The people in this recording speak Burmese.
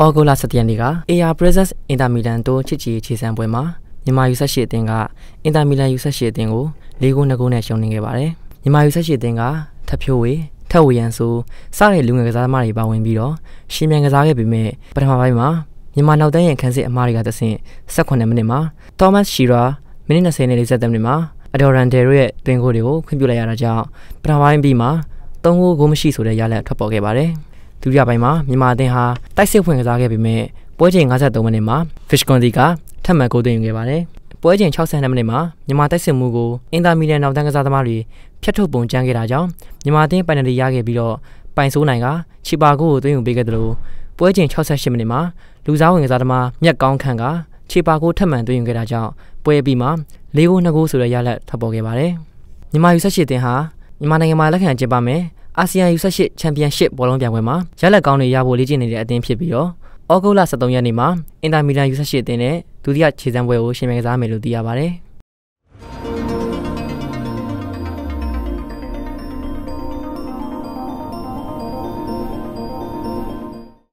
အော်ဂိုလာ17ရက်နေ့က AR Presence Inter Milan တို့ချစ်ချီခြေစံပွဲမှာမြန်မာ U18 အသင်းကအင်တာမီလန် U18 အသင်းကို၄ဂိုး2ဂိုးနဲ့ရှုံးနိခဲ့ပါတယ်။မြန်မာ U18 အသင်းကထပ်ဖြိုးဝေထက်ဝေရန်ဆိုစတဲ့လူငယ်ကစားသမားတွေပါဝင်ပြီးတော့ရှင်မြန်ကစားခဲ့ပေမဲ့ပထမပိုင်းမှာမြန်မာနောက်တန်းရဲ့ခန်းစစ်အမားတွေကတဆင့်18မိနစ်မှာ Thomas Shira မိနစ်20နဲ့40မိနစ်မှာအဒေါ်ရန်ဒယ်ရဲ့တွင်ကိုတွေကိုခွင့်ပြုလိုက်ရတာကြောင့်ပထမပိုင်းပြီးမှာ3ဂိုးဂိုးမရှိဆိုတဲ့ရလဒ်ထွက်ပေါ်ခဲ့ပါတယ်။ ဒုတိယပိုင်းမှာမြန်မာအသင်းဟာတိုက်စစ်ဖွင့်ကစားခဲ့ပေမဲ့ပွဲချိန်53မိနစ်မှာ Fish Conti ကထပ်မံဂိုးသွင်းခဲ့ပါတယ်။ပွဲချိန်62မိနစ်မှာမြန်မာတိုက်စစ်မှုကိုအင်တာမီလန်နောက်တန်းကစားသမားတွေဖျက်ထုတ်ပုံကြမ်းခဲ့တာကြောင့်မြန်မာအသင်းပန်နယ်လီရခဲ့ပြီးတော့ပိုင်ဆိုးနိုင်ကချီပါကိုကိုသွင်းယူပေးခဲ့တယ်လို့ပွဲချိန်68မိနစ်မှာလူစားဝင်ကစားသမားမြက်ကောင်းခန့်ကချီပါကိုထပ်မံသွင်းယူခဲ့တာကြောင့်ပွဲပြီးမှာ၄ဂိုး2ဂိုးဆိုတဲ့ရလဒ်ထွက်ပေါ်ခဲ့ပါတယ်။မြန်မာယူဆက်ရှိတင်ဟာမြန်မာနိုင်ငံမှာလက်ခံကျင်းပမယ် အာဆီယံ U18 ချန်ပီယံရှစ်ဘောလုံးပြိုင်ပွဲမှာရလက်ကောင်းတွေရဖို့လေ့ကျင့်နေတဲ့အသင်းဖြစ်ပြီးတော့ဩဂုတ်လ23ရက်နေ့မှာအင်တာမီလန် U18 အသင်းနဲ့ဒုတိယခြေစမ်းပွဲကိုရှင်မြန်ကစားမယ်လို့သိရပါတယ်။